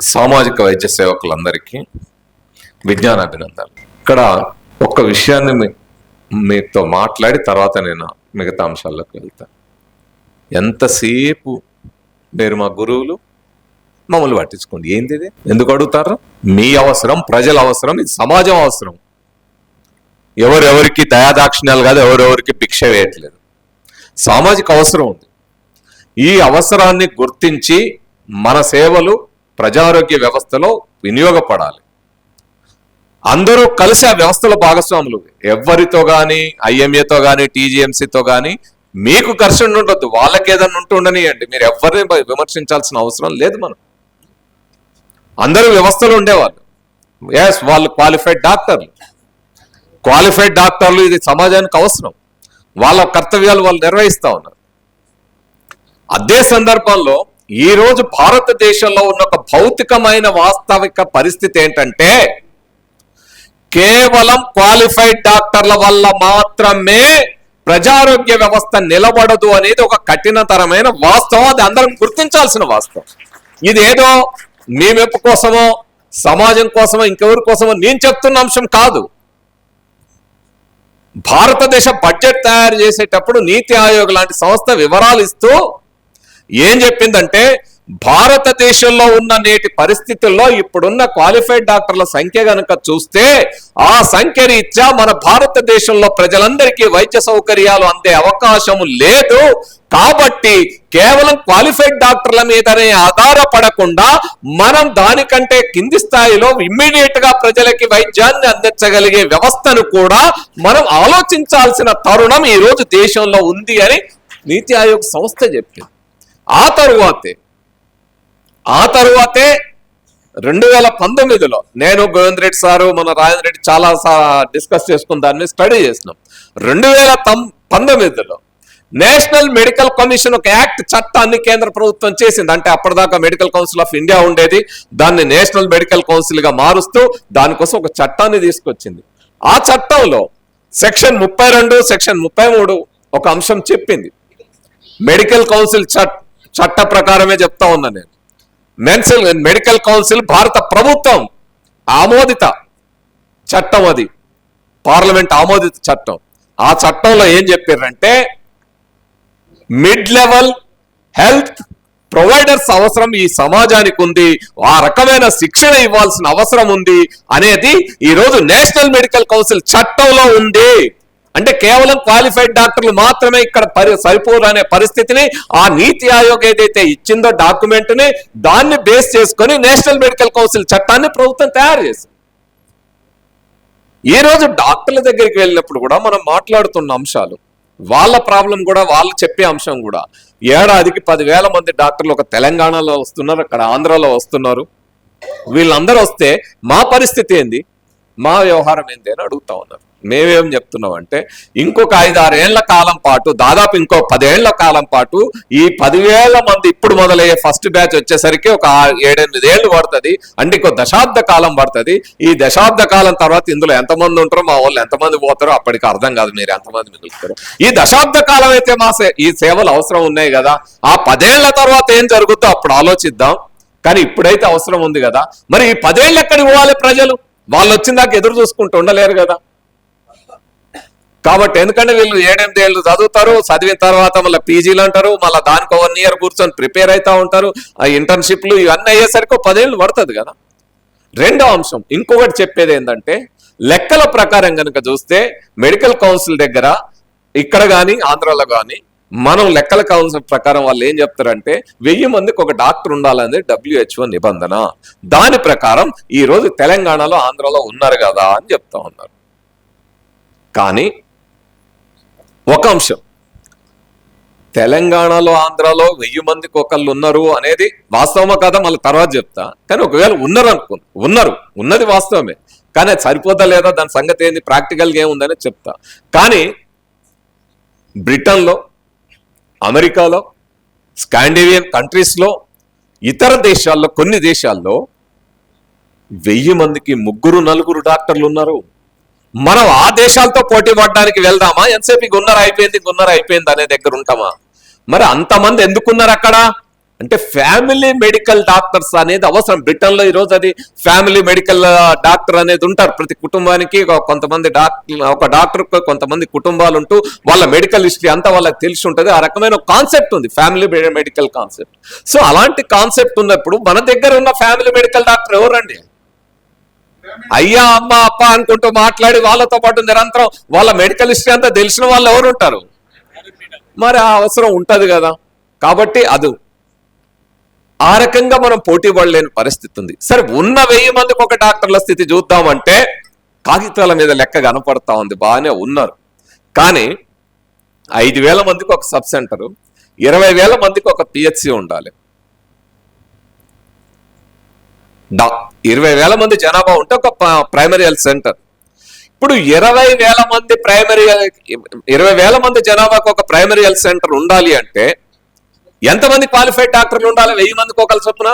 సామాజిక వైద్య సేవకులందరికీ విజ్ఞాన అభినందనలు ఇక్కడ ఒక్క విషయాన్ని మీ- మీతో మాట్లాడి తర్వాత నేను మిగతా అంశాల్లోకి వెళ్తాను ఎంతసేపు మీరు మా గురువులు? మమ్మల్ని పట్టించుకోండి. ఏంది ఇది? ఎందుకు అడుగుతారు? మీ అవసరం ప్రజల అవసరం ఇది సమాజం అవసరం. ఎవరెవరికి దయాదాక్షిణ్యాలు కాదు ఎవరెవరికి భిక్ష వేయట్లేదు. సామాజిక అవసరం ఉంది. ఈ అవసరాన్ని గుర్తించి మన సేవలు ప్రజారోగ్య వ్యవస్థలో వినియోగపడాలి. అందరూ కలిసి ఆ వ్యవస్థలో భాగస్వాములు. ఎవరితో కానీ ఐఎంఏతో కానీ టీజీఎంసీతో కానీ మీకు ఘర్షణ ఉండొద్దు. వాళ్ళకి ఏదన్నా ఉంటూ ఉండనియండి. మీరు ఎవరిని విమర్శించాల్సిన అవసరం లేదు మనం. అందరూ వ్యవస్థలో ఉండేవాళ్ళు. ఎస్ వాళ్ళు క్వాలిఫైడ్ డాక్టర్లు క్వాలిఫైడ్ డాక్టర్లు ఇది సమాజానికి అవసరం. వాళ్ళ కర్తవ్యాలు వాళ్ళు నిర్వహిస్తూ ఉన్నారు. అదే సందర్భంలో ఈ రోజు భారతదేశంలో ఉన్న ఒక భౌతికమైన వాస్తవిక పరిస్థితి ఏంటంటే కేవలం క్వాలిఫైడ్ డాక్టర్ల వల్ల మాత్రమే ప్రజారోగ్య వ్యవస్థ నిలబడదు అనేది ఒక కఠినతరమైన వాస్తవం. అది అందరం గుర్తించాల్సిన వాస్తవం. ఇదేదో మీ మెప్పు కోసమో సమాజం కోసమో ఇంకెవరి కోసమో నేను చెప్తున్న అంశం కాదు. భారతదేశ బడ్జెట్ తయారు చేసేటప్పుడు నీతి ఆయోగ్ లాంటి సంస్థ వివరాలు ఇస్తూ ఏం చెప్పిందంటే భారతదేశంలో ఉన్న నేటి పరిస్థితుల్లో ఇప్పుడున్న క్వాలిఫైడ్ డాక్టర్ల సంఖ్య కనుక చూస్తే ఆ సంఖ్య రీత్యా మన భారతదేశంలో ప్రజలందరికీ వైద్య సౌకర్యాలు అందే అవకాశం లేదు. కాబట్టి కేవలం క్వాలిఫైడ్ డాక్టర్ల మీదనే ఆధారపడకుండా మనం దానికంటే కింది స్థాయిలో ఇమ్మీడియట్గా ప్రజలకి వైద్యాన్ని అందించగలిగే వ్యవస్థను కూడా మనం ఆలోచించాల్సిన తరుణం ఈ రోజు దేశంలో ఉంది అని నీతి ఆయోగ్ సంస్థ చెప్పింది. ఆ తరువాతే ఆ తరువాతే రెండు వేల పంతొమ్మిదిలో నేను గోవింద్ రెడ్డి సారు మన రాజేంద్ర రెడ్డి చాలా డిస్కస్ చేసుకున్న దాన్ని స్టడీ చేసినాం. రెండు వేల పంతొమ్మిదిలో నేషనల్ మెడికల్ కమిషన్ ఒక యాక్ట్ చట్టాన్ని కేంద్ర ప్రభుత్వం చేసింది. అంటే అప్పటిదాకా మెడికల్ కౌన్సిల్ ఆఫ్ ఇండియా ఉండేది. దాన్ని నేషనల్ మెడికల్ కౌన్సిల్గా మారుస్తూ దానికోసం ఒక చట్టాన్ని తీసుకొచ్చింది. ఆ చట్టంలో సెక్షన్ ముప్పై రెండు సెక్షన్ ముప్పై మూడు ఒక అంశం చెప్పింది. మెడికల్ కౌన్సిల్ చట్ చట్ట ప్రకారమే చెప్తా ఉన్నా నేను. మెన్సల్ మెడికల్ కౌన్సిల్ భారత ప్రభుత్వం ఆమోదిత చట్టం అది. పార్లమెంట్ ఆమోదిత చట్టం. ఆ చట్టంలో ఏం చెప్పారంటే మిడ్ లెవెల్ హెల్త్ ప్రొవైడర్స్ అవసరం ఈ సమాజానికి ఉంది ఆ రకమైన శిక్షణ ఇవ్వాల్సిన అవసరం ఉంది అనేది ఈరోజు నేషనల్ మెడికల్ కౌన్సిల్ చట్టంలో ఉంది. అంటే కేవలం క్వాలిఫైడ్ డాక్టర్లు మాత్రమే ఇక్కడ పరి సరిపోరు అనే పరిస్థితిని ఆ నీతి ఆయోగ్ ఏదైతే ఇచ్చిందో డాక్యుమెంట్ని దాన్ని బేస్ చేసుకొని నేషనల్ మెడికల్ కౌన్సిల్ చట్టాన్ని ప్రభుత్వం తయారు చేసింది. ఈ రోజు డాక్టర్ల దగ్గరికి వెళ్ళినప్పుడు కూడా మనం మాట్లాడుతున్న అంశాలు వాళ్ళ ప్రాబ్లం కూడా వాళ్ళు చెప్పే అంశం కూడా ఏడాదికి పదివేల మంది డాక్టర్లు ఒక తెలంగాణలో వస్తున్నారు అక్కడ ఆంధ్రాలో వస్తున్నారు. వీళ్ళందరూ వస్తే మా పరిస్థితి ఏంది? మా వ్యవహారం ఏంది అని అడుగుతా ఉన్నారు. మేమేం చెప్తున్నాం అంటే ఇంకొక ఐదారు ఏళ్ళ కాలం పాటు దాదాపు ఇంకో పదేళ్ళ కాలం పాటు ఈ పదివేల మంది ఇప్పుడు మొదలయ్యే ఫస్ట్ బ్యాచ్ వచ్చేసరికి ఒక ఏడెనిమిది ఏళ్ళు పడుతుంది అంటే ఇంకో దశాబ్ద కాలం పడుతుంది. ఈ దశాబ్ద కాలం తర్వాత ఇందులో ఎంతమంది ఉంటారో మా వాళ్ళు ఎంతమంది పోతారో అప్పటికి అర్థం కాదు మీరు ఎంతమంది మిగులుతారు. ఈ దశాబ్ద కాలం అయితే మా ఈ సేవలు అవసరం ఉన్నాయి కదా. ఆ పదేళ్ళ తర్వాత ఏం జరుగుతుందో అప్పుడు ఆలోచిద్దాం. కానీ ఇప్పుడైతే అవసరం ఉంది కదా. మరి ఈ పదేళ్ళు ఎక్కడికి పోవాలి ప్రజలు? వాళ్ళు వచ్చిన దాకా ఎదురు చూసుకుంటూ ఉండలేరు కదా. కాబట్టి ఎందుకంటే వీళ్ళు ఏడెనిమిది ఏళ్ళు చదువుతారు చదివిన తర్వాత మళ్ళీ పీజీలు అంటారు మళ్ళీ దానికి వన్ ఇయర్ కూర్చొని ప్రిపేర్ అవుతూ ఉంటారు. ఆ ఇంటర్న్షిప్లు ఇవన్నీ అయ్యేసరికి పదేళ్ళు పడుతుంది కదా. రెండో అంశం ఇంకొకటి చెప్పేది ఏంటంటే లెక్కల ప్రకారం కనుక చూస్తే మెడికల్ కౌన్సిల్ దగ్గర ఇక్కడ కానీ ఆంధ్రాలో కానీ మనం లెక్కల కౌన్సిల్ ప్రకారం వాళ్ళు ఏం చెప్తారంటే వెయ్యి మందికి ఒక డాక్టర్ ఉండాలనేది డబ్ల్యూహెచ్ఓ నిబంధన. దాని ప్రకారం ఈరోజు తెలంగాణలో ఆంధ్రాలో ఉన్నారు కదా అని చెప్తా ఉన్నారు. కానీ ఒక అంశం. తెలంగాణలో ఆంధ్రాలో వెయ్యి మందికి ఒకళ్ళు ఉన్నారు అనేది వాస్తవమా కాదా? మళ్ళీ తర్వాత చెప్తా. కానీ ఒకవేళ ఉన్నారు అనుకో ఉన్నారు. ఉన్నది వాస్తవమే. కానీ అది సరిపోతా లేదా? దాని సంగతి ఏంది? ప్రాక్టికల్గా ఏముందని చెప్తా. కానీ బ్రిటన్లో అమెరికాలో స్కాండినేవియన్ కంట్రీస్లో ఇతర దేశాల్లో కొన్ని దేశాల్లో వెయ్యి మందికి ముగ్గురు నలుగురు డాక్టర్లు ఉన్నారు మనం ఆ దేశాలతో పోటీ పడడానికి వెళ్దామా? ఎంతసేపు గున్నర అయిపోయింది? గున్నర అయిపోయింది అనే దగ్గర ఉంటామా? మరి అంతమంది ఎందుకున్నారు అక్కడ? అంటే ఫ్యామిలీ మెడికల్ డాక్టర్స్ అనేది అవసరం. బ్రిటన్లో ఈరోజు అది ఫ్యామిలీ మెడికల్ డాక్టర్ అనేది ఉంటారు. ప్రతి కుటుంబానికి కొంతమంది డాక్టర్ ఒక డాక్టర్ కొంతమంది కుటుంబాలు ఉంటూ వాళ్ళ మెడికల్ హిస్టరీ అంతా వాళ్ళకి తెలిసి ఉంటుంది. ఆ రకమైన కాన్సెప్ట్ ఉంది. Family medical concept. సో అలాంటి కాన్సెప్ట్ ఉన్నప్పుడు మన దగ్గర ఉన్న ఫ్యామిలీ మెడికల్ డాక్టర్ ఎవరండి? అయ్యా అమ్మ అప్ప అనుకుంటూ మాట్లాడి వాళ్ళతో పాటు నిరంతరం వాళ్ళ మెడికల్ హిస్టరీ అంతా తెలిసిన వాళ్ళు ఎవరు ఉంటారు? మరి ఆ అవసరం ఉంటుంది కదా. కాబట్టి అది. ఆ రకంగా మనం పోటీ పడలేని పరిస్థితి ఉంది. సరే ఉన్న వెయ్యి మందికి ఒక డాక్టర్ల స్థితి చూద్దామంటే కాగితాల మీద లెక్క కనపడతా ఉంది బాగానే ఉన్నారు. కానీ ఐదు వేల మందికి ఒక సబ్ సెంటరు ఇరవై వేల మందికి ఒక పిహెచ్సి ఉండాలి. డా ఇరవై వేల మంది జనాభా ఉంటే ఒక ప్రైమరీ హెల్త్ సెంటర్ ఇప్పుడు ఇరవై వేల మంది ప్రైమరీ ఇరవై వేల మంది జనాభాకు ఒక ప్రైమరీ హెల్త్ సెంటర్ ఉండాలి అంటే ఎంతమంది క్వాలిఫైడ్ డాక్టర్లు ఉండాలి? వెయ్యి మందికి ఒకళ్ళు చొప్పున?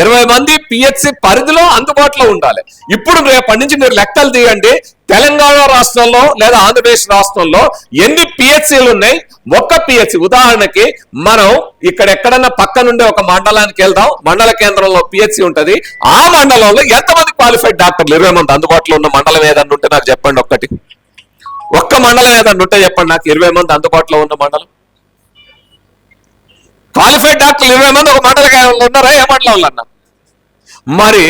ఇరవై మంది పిహెచ్సి పరిధిలో అందుబాటులో ఉండాలి. ఇప్పుడు రేపటి నుంచి మీరు లెక్కలు తీయండి. తెలంగాణ రాష్ట్రంలో లేదా ఆంధ్రప్రదేశ్ రాష్ట్రంలో ఎన్ని పిహెచ్సిలు ఉన్నాయి? ఒక్క పిహెచ్సి ఉదాహరణకి మనం ఇక్కడ ఎక్కడన్నా పక్క నుండి ఒక మండలానికి వెళ్దాం. మండల కేంద్రంలో పిహెచ్సి ఉంటుంది. ఆ మండలంలో ఎంతమంది క్వాలిఫైడ్ డాక్టర్లు? ఇరవై మంది అందుబాటులో ఉన్న మండలం ఏదన్నా ఉంటే నాకు చెప్పండి ఒక్కటి. ఒక్క మండలం ఏదన్నా ఉంటే చెప్పండి నాకు. ఇరవై మంది అందుబాటులో ఉన్న మండలం? క్వాలిఫైడ్ డాక్టర్లు ఇరవై మంది ఒక మండల ఉన్నారా? ఏ మండలంలో అన్న మరి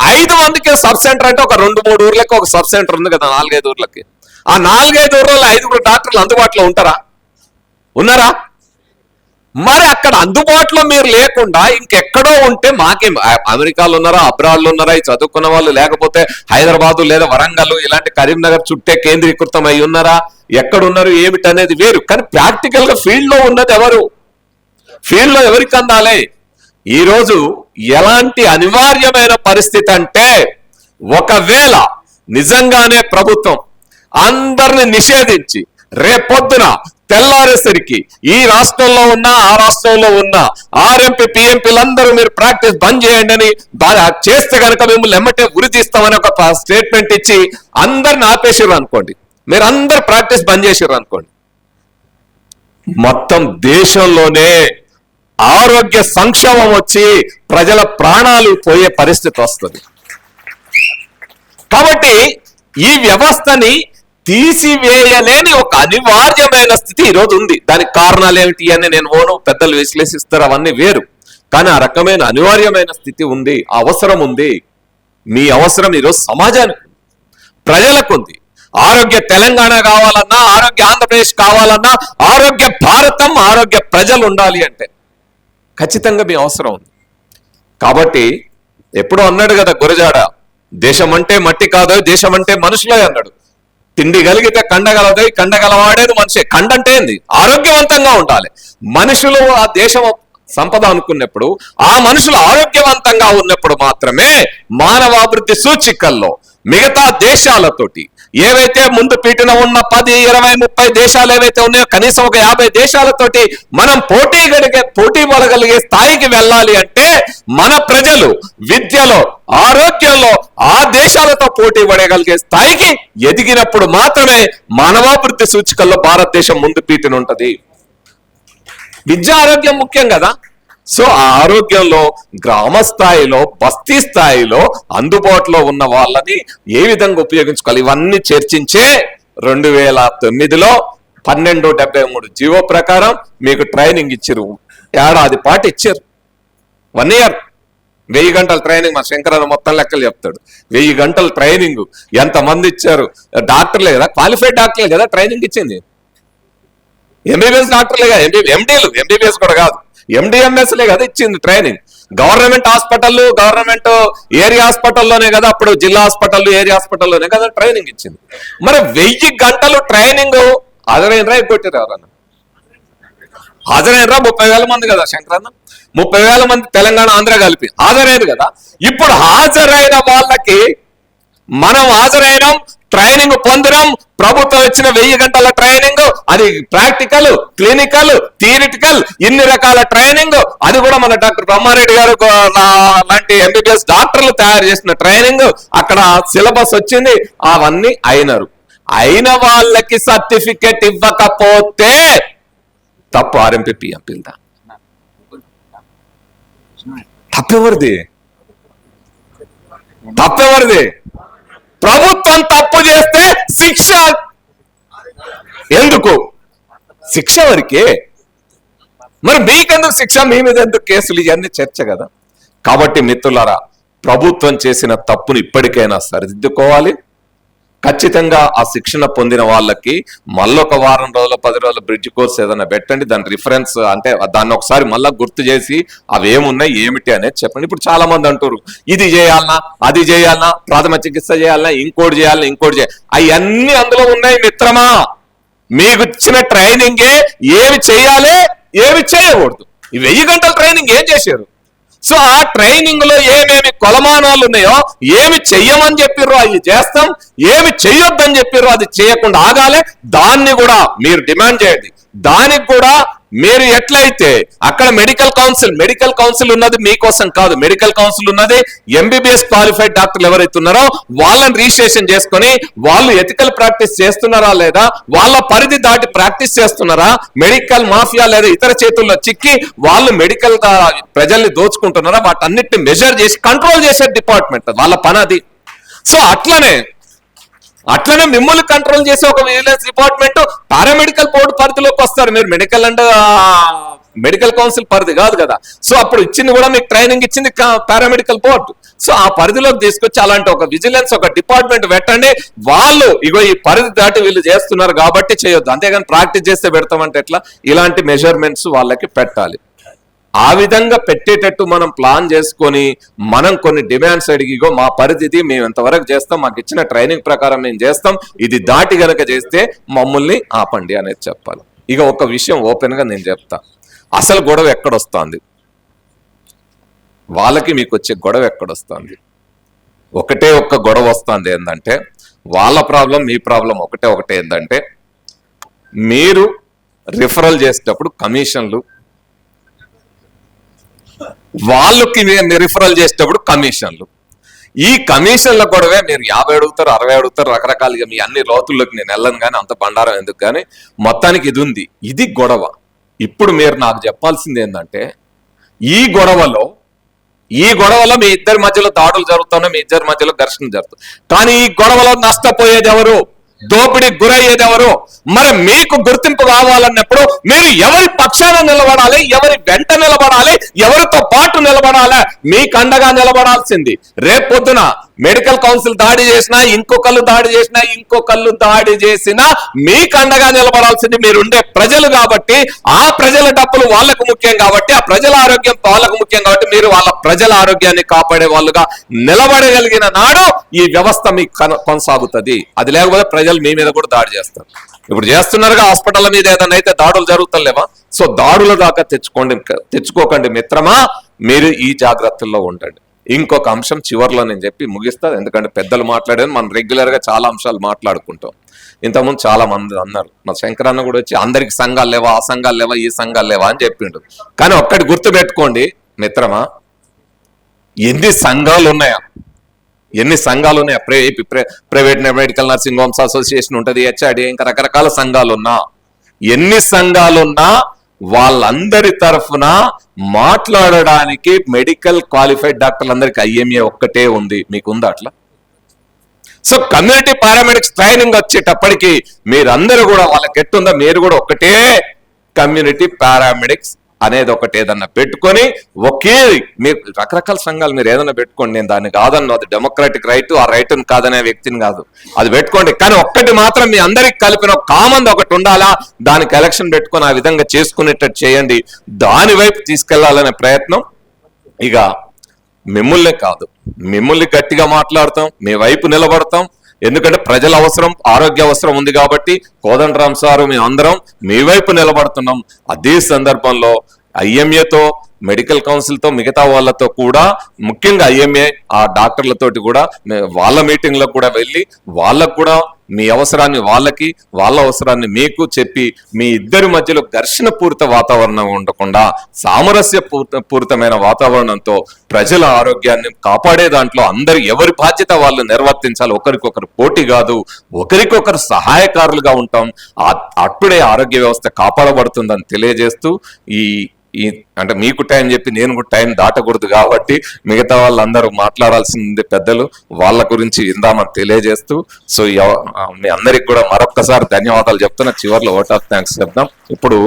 ఐదు మందికి సబ్ సెంటర్ అంటే ఒక రెండు మూడు ఊర్లకి ఒక సబ్ సెంటర్ ఉంది కదా నాలుగైదు ఊర్లకి. ఆ నాలుగైదు ఊర్లలో ఐదుగురు డాక్టర్లు అందుబాటులో ఉంటారా? ఉన్నారా? మరి అక్కడ అందుబాటులో మీరు లేకుండా ఇంకెక్కడో ఉంటే మాకేం అమెరికాలో ఉన్నారా అబ్రాడ్లు ఉన్నారా చదువుకున్న వాళ్ళు లేకపోతే హైదరాబాదు లేదా వరంగల్ ఇలాంటి కరీంనగర్ చుట్టే కేంద్రీకృతం అయి ఉన్నారా? ఎక్కడున్నారు ఏమిటి అనేది వేరు. కానీ ప్రాక్టికల్గా ఫీల్డ్లో ఉన్నది ఎవరు? ఫీల్డ్లో ఎవరికి అందాలి? ఈ రోజు ఎలాంటి అనివార్యమైన పరిస్థితి అంటే ఒకవేళ నిజంగానే ప్రభుత్వం అందరిని నిషేధించి రేపొద్దున తెల్లారేసరికి ఈ రాష్ట్రంలో ఉన్న ఆ రాష్ట్రంలో ఉన్న ఆర్ఎంపీ పిఎంపీలందరూ మీరు ప్రాక్టీస్ బంద్ చేయండి అని చేస్తే కనుక మిమ్మల్ని ఎమ్మటే ఉరి తీస్తామని ఒక స్టేట్మెంట్ ఇచ్చి అందరిని ఆపేసిర్రు అనుకోండి. మీరు అందరు ప్రాక్టీస్ బంద్ చేసిర్రు అనుకోండి. మొత్తం దేశంలోనే ఆరోగ్య సంక్షోభం వచ్చి ప్రజల ప్రాణాలు పోయే పరిస్థితి వస్తుంది. కాబట్టి ఈ వ్యవస్థని తీసివేయలేని ఒక అనివార్యమైన స్థితి ఈరోజు ఉంది. దానికి కారణాలు ఏమిటి అని నేను ఓను పెద్దలు విశ్లేషిస్తారు అవన్నీ వేరు. కానీ ఆ రకమైన అనివార్యమైన స్థితి ఉంది అవసరం ఉంది. మీ అవసరం ఈరోజు సమాజానికి ప్రజలకు ఉంది. ఆరోగ్య తెలంగాణ కావాలన్నా ఆరోగ్య ఆంధ్రప్రదేశ్ కావాలన్నా ఆరోగ్య భారతం ఆరోగ్య ప్రజలు ఉండాలి అంటే. ఖచ్చితంగా మీ అవసరం ఉంది. కాబట్టి ఎప్పుడో అన్నాడు కదా గురజాడ దేశం అంటే మట్టి కాదు దేశం అంటే మనుషులే అన్నాడు. తిండి కలిగితే కండగలదు కండగలవాడేది మనిషి. కండ అంటే ఏంది? ఆరోగ్యవంతంగా ఉండాలి. మనుషులు ఆ దేశం సంపద అనుకున్నప్పుడు ఆ మనుషులు ఆరోగ్యవంతంగా ఉన్నప్పుడు మాత్రమే మానవాభివృద్ధి సూచికల్లో మిగతా దేశాలతోటి ఏవైతే ముందు పీటిన ఉన్న పది ఇరవై ముప్పై దేశాలు ఏవైతే ఉన్నాయో కనీసం ఒక యాభై దేశాలతోటి మనం పోటీ గడిగే పోటీ పడగలిగే స్థాయికి వెళ్ళాలి అంటే మన ప్రజలు విద్యలో ఆరోగ్యంలో ఆ దేశాలతో పోటీ పడగలిగే స్థాయికి ఎదిగినప్పుడు మాత్రమే మానవాభివృద్ధి సూచికల్లో భారతదేశం ముందు పీటిన ఉంటది. విద్య ఆరోగ్యం ముఖ్యం కదా? సో ఆ ఆరోగ్యంలో గ్రామ స్థాయిలో బస్తీ స్థాయిలో అందుబాటులో ఉన్న వాళ్ళని ఏ విధంగా ఉపయోగించుకోవాలి? ఇవన్నీ చర్చించే రెండు వేల తొమ్మిదిలో పన్నెండు డెబ్బై మూడు జీవో ప్రకారం మీకు ట్రైనింగ్ ఇచ్చారు. ఏడాది పాటు ఇచ్చారు. వన్ ఇయర్ వెయ్యి గంటల ట్రైనింగ్ మా శంకరన్న మొత్తం లెక్కలు చెప్తాడు. వెయ్యి గంటల ట్రైనింగ్. ఎంతమంది ఇచ్చారు? డాక్టర్లే కదా? క్వాలిఫైడ్ డాక్టర్లే కదా? ట్రైనింగ్ ఇచ్చింది. ఎంబీబీఎస్ డాక్టర్లే కదా? ఎంబీ ఎండీలు ఎంబీబీఎస్ కూడా కాదు. ఎండిఎంఎస్లే కదా ఇచ్చింది training government hospital government area హాస్పిటల్లోనే కదా అప్పుడు జిల్లా హాస్పిటల్ ఏరియా హాస్పిటల్లోనే కదా ట్రైనింగ్ ఇచ్చింది. మరి వెయ్యి గంటలు ట్రైనింగ్ హాజరైనరా ఎగ్గొట్టారు ఎవరన్నా హాజరైనరా ముప్పై వేల మంది కదా శంకరన్న. ముప్పై వేల మంది తెలంగాణ ఆంధ్ర కలిపి హాజరైంది కదా. ఇప్పుడు హాజరైన వాళ్ళకి మనం హాజరైనాం ట్రైనింగ్ పొందడం ప్రభుత్వం ఇచ్చిన వెయ్యి గంటల ట్రైనింగ్ అది ప్రాక్టికల్ క్లినికల్ థియరిటికల్ ఇన్ని రకాల ట్రైనింగ్ అది కూడా మన డాక్టర్ బ్రహ్మారెడ్డి గారు లాంటి ఎంబీబీఎస్ డాక్టర్లు తయారు చేసిన ట్రైనింగ్. అక్కడ సిలబస్ వచ్చింది. అవన్నీ అయినారు. అయిన వాళ్ళకి సర్టిఫికెట్ ఇవ్వకపోతే తప్పు ఆర్ఎంపీ పిఎంపీలదా తప్పెవరిది? తప్పెవరిది? ప్రభుత్వం తప్పు చేస్తే శిక్ష. ఎందుకు? శిక్ష వరకే. మరి మీకెందుకు శిక్ష? మీ మీద ఎందుకు కేసులు? ఇవన్నీ చర్చ కదా. కాబట్టి మిత్రులారా ప్రభుత్వం చేసిన తప్పును ఇప్పటికైనా సరిదిద్దుకోవాలి. ఖచ్చితంగా ఆ శిక్షణ పొందిన వాళ్ళకి మళ్ళొక వారం రోజులు పది రోజులు బ్రిడ్జ్ కోర్స్ ఏదైనా పెట్టండి. దాని రిఫరెన్స్ అంటే దాన్ని ఒకసారి మళ్ళీ గుర్తు చేసి అవి ఏమున్నాయి ఏమిటి అనేది చెప్పండి. ఇప్పుడు చాలా మంది అంటారు ఇది చేయాలనా అది చేయాలనా ప్రాథమిక చికిత్స చేయాలనా ఇంకోటి చేయాలనా ఇంకోటి చేయాలి అవన్నీ అందులో ఉన్నాయి మిత్రమా? మీకు ఇచ్చిన ట్రైనింగే ఏమి చేయాలి ఏమి చేయకూడదు. ఈ వెయ్యి గంటల ట్రైనింగ్ ఏం చేశారు? సో ఆ ట్రైనింగ్లో ఏమేమి కొలమానాలు ఉన్నాయో ఏమి చెయ్యమని చెప్పిర్రో అవి చేస్తాం ఏమి చెయ్యొద్దని చెప్పిర్రో అది చేయకుండా ఆగాలి. దాన్ని కూడా మీరు డిమాండ్ చేయండి. దానికి కూడా మీరు ఎట్లయితే అక్కడ మెడికల్ కౌన్సిల్ మెడికల్ కౌన్సిల్ ఉన్నది మీకోసం కాదు. మెడికల్ కౌన్సిల్ ఉన్నది ఎంబీబీఎస్ క్వాలిఫైడ్ డాక్టర్లు ఎవరైతే ఉన్నారో వాళ్ళని రిజిస్ట్రేషన్ చేసుకొని వాళ్ళు ఎథికల్ ప్రాక్టీస్ చేస్తున్నారా లేదా వాళ్ళ పరిధి దాటి ప్రాక్టీస్ చేస్తున్నారా మెడికల్ మాఫియా లేదా ఇతర చేతుల్లో చిక్కి వాళ్ళు మెడికల్ ప్రజల్ని దోచుకుంటున్నారా వాటన్నిటిని మెజర్ చేసి కంట్రోల్ చేసే డిపార్ట్మెంట్ వాళ్ళ పని అది. సో అట్లనే అట్లనే మిమ్మల్ని కంట్రోల్ చేసే ఒక విజిలెన్స్ డిపార్ట్మెంట్ పారామెడికల్ బోర్డు పరిధిలోకి వస్తారు. మీరు మెడికల్ అండ్ మెడికల్ కౌన్సిల్ పరిధి కాదు కదా. సో అప్పుడు ఇచ్చింది కూడా మీకు ట్రైనింగ్ ఇచ్చింది పారామెడికల్ బోర్డు సో ఆ పరిధిలోకి తీసుకొచ్చి అలాంటి ఒక విజిలెన్స్ ఒక డిపార్ట్మెంట్ పెట్టండి. వాళ్ళు ఇగో ఈ పరిధి దాటి వీళ్ళు చేస్తున్నారు కాబట్టి చేయొద్దు. అంతేగాని ప్రాక్టీస్ చేస్తే పెడతామంటే ఎట్లా? ఇలాంటి మెజర్మెంట్స్ వాళ్ళకి పెట్టాలి. ఆ విధంగా పెట్టేటట్టు మనం ప్లాన్ చేసుకొని మనం కొన్ని డిమాండ్స్ అడిగిగో మా పరిధిది మేము ఎంతవరకు చేస్తాం మాకు ఇచ్చిన ట్రైనింగ్ ప్రకారం మేము చేస్తాం ఇది దాటి గనక చేస్తే మమ్మల్ని ఆపండి అనేది చెప్పాలి. ఇక ఒక విషయం ఓపెన్గా నేను చెప్తా. అసలు గొడవ ఎక్కడొస్తుంది? వాళ్ళకి మీకు వచ్చే గొడవ ఎక్కడొస్తుంది? ఒకటే ఒక్క గొడవ వస్తుంది ఏంటంటే వాళ్ళ ప్రాబ్లం మీ ప్రాబ్లం ఒకటే ఒకటే ఏంటంటే మీరు రిఫరల్ చేసేటప్పుడు కమిషన్లు వాళ్ళకి రిఫరల్ చేసేటప్పుడు కమిషన్లు ఈ కమిషన్ల గొడవే మీరు యాభై అడుగుతారు అరవై అడుగుతారు రకరకాలుగా మీ అన్ని లోతుల్లోకి నేను వెళ్ళను కానీ అంత బండారం ఎందుకు కానీ మొత్తానికి ఇది ఉంది. ఇది గొడవ. ఇప్పుడు మీరు నాకు చెప్పాల్సింది ఏంటంటే ఈ గొడవలో ఈ గొడవలో మీ ఇద్దరి మధ్యలో దాడులు జరుగుతున్నాయి మీ ఇద్దరి మధ్యలో ఘర్షణ జరుగుతుంది కానీ ఈ గొడవలో నష్టపోయేది ఎవరు? దోపిడి గురయ్యేది ఎవరు మరి మీకు గుర్తింపు కావాలన్నప్పుడు మీరు ఎవరి పక్షాన నిలబడాలి? ఎవరి వెంట నిలబడాలి? ఎవరితో పాటు నిలబడాలి? మీకు అండగా నిలబడాల్సింది. రేపొద్దున మెడికల్ కౌన్సిల్ దాడి చేసినా ఇంకొకళ్ళు దాడి చేసినా ఇంకొకళ్ళు దాడి చేసినా మీకు అండగా నిలబడాల్సింది మీరుండే ప్రజలు కాబట్టి ఆ ప్రజల డబ్బులు వాళ్ళకు ముఖ్యం కాబట్టి ఆ ప్రజల ఆరోగ్యం వాళ్ళకు ముఖ్యం కాబట్టి మీరు వాళ్ళ ప్రజల ఆరోగ్యాన్ని కాపాడే వాళ్ళుగా నిలబడగలిగిన నాడు ఈ వ్యవస్థ మీకు కన- కొనసాగుతుంది. అది లేకపోతే ప్రజలు మీ మీద కూడా దాడి చేస్తారు. ఇప్పుడు చేస్తున్నారుగా హాస్పిటల్ మీద ఏదైనా అయితే దాడులు జరుగుతలేవా? సో దాడుల దాకా తెచ్చుకోండి తెచ్చుకోకండి మిత్రమా మీరు ఈ జాగ్రత్తల్లో ఉండండి. ఇంకొక అంశం చివర్లో నేను చెప్పి ముగిస్తా. ఎందుకంటే పెద్దలు మాట్లాడేది మనం రెగ్యులర్గా చాలా అంశాలు మాట్లాడుకుంటాం. ఇంతకుముందు చాలా మంది అన్నారు. మా శంకరన్న కూడా వచ్చి అందరికి సంఘాలు లేవా? ఆ సంఘాలు లేవా? ఈ సంఘాలు లేవా? అని చెప్పిండు. కానీ ఒక్కటి గుర్తు పెట్టుకోండి మిత్రమా ఎన్ని సంఘాలు ఉన్నాయా? ఎన్ని సంఘాలు ఉన్నాయా? ప్రే private medical nursing homes association ఉంటుంది హెచ్ఆర్డి ఇంకా రకరకాల సంఘాలు ఉన్నా ఎన్ని సంఘాలున్నా వాళ్ళందరి తరఫున మాట్లాడడానికి మెడికల్ క్వాలిఫైడ్ డాక్టర్లందరికీ ఐఎంఏ ఒక్కటే ఉంది. మీకు ఉందా అట్లా? సో కమ్యూనిటీ పారామెడిక్స్ ట్రైనింగ్ వచ్చేటప్పటికి మీరందరూ కూడా వాళ్ళకి ఎట్టుందో మీరు కూడా ఒకటే కమ్యూనిటీ పారామెడిక్స్ అనేది ఒకటి ఏదన్నా పెట్టుకొని ఒకే మీరు రకరకాల సంఘాలు మీరు ఏదైనా పెట్టుకోండి నేను దాన్ని కాదన్ను అది డెమోక్రాటిక్ రైట్ ఆ రైట్ కాదనే వ్యక్తిని కాదు. అది పెట్టుకోండి. కానీ ఒక్కటి మాత్రం మీ అందరికి కలిపిన కామన్ ఒకటి ఉండాలా? దానికి ఎలక్షన్ పెట్టుకొని ఆ విధంగా చేసుకునేటట్టు చేయండి. దాని వైపు తీసుకెళ్ళాలనే ప్రయత్నం. ఇక మిమ్మల్నే కాదు. మిమ్మల్ని గట్టిగా మాట్లాడతాం. మీ వైపు నిలబడతాం. ఎందుకంటే ప్రజల అవసరం ఆరోగ్య అవసరం ఉంది కాబట్టి కోదండరామ్ సారు మేము అందరం మీ వైపు నిలబడుతున్నాం. అదే సందర్భంలో ఐఎంఏతో మెడికల్ కౌన్సిల్తో మిగతా వాళ్ళతో కూడా ముఖ్యంగా ఐఎంఏ ఆ డాక్టర్లతోటి కూడా వాళ్ళ మీటింగ్లో కూడా వెళ్ళి వాళ్ళకు కూడా మీ అవసరాన్ని వాళ్ళకి వాళ్ళ అవసరాన్ని మీకు చెప్పి మీ ఇద్దరి మధ్యలో ఘర్షణ పూరిత వాతావరణం ఉండకుండా సామరస్య పూరితమైన వాతావరణంతో ప్రజల ఆరోగ్యాన్ని కాపాడే దాంట్లో అందరు ఎవరి బాధ్యత వాళ్ళు నిర్వర్తించాలి. ఒకరికొకరు పోటీ కాదు ఒకరికొకరు సహాయకారులుగా ఉంటాం. అప్పుడే ఆరోగ్య వ్యవస్థ కాపాడబడుతుందని తెలియజేస్తూ ఈ ఈ అంటే మీకు టైం చెప్పి నేను కూడా టైం దాటకూడదు కాబట్టి మిగతా వాళ్ళందరూ మాట్లాడాల్సింది పెద్దలు వాళ్ళ గురించి ఇందామని తెలియజేస్తూ సో మీ అందరికి కూడా మరొక్కసారి ధన్యవాదాలు చెప్తున్నా. చివరిలో ఓట్ ఆఫ్ థ్యాంక్స్ చెప్దాం. ఇప్పుడు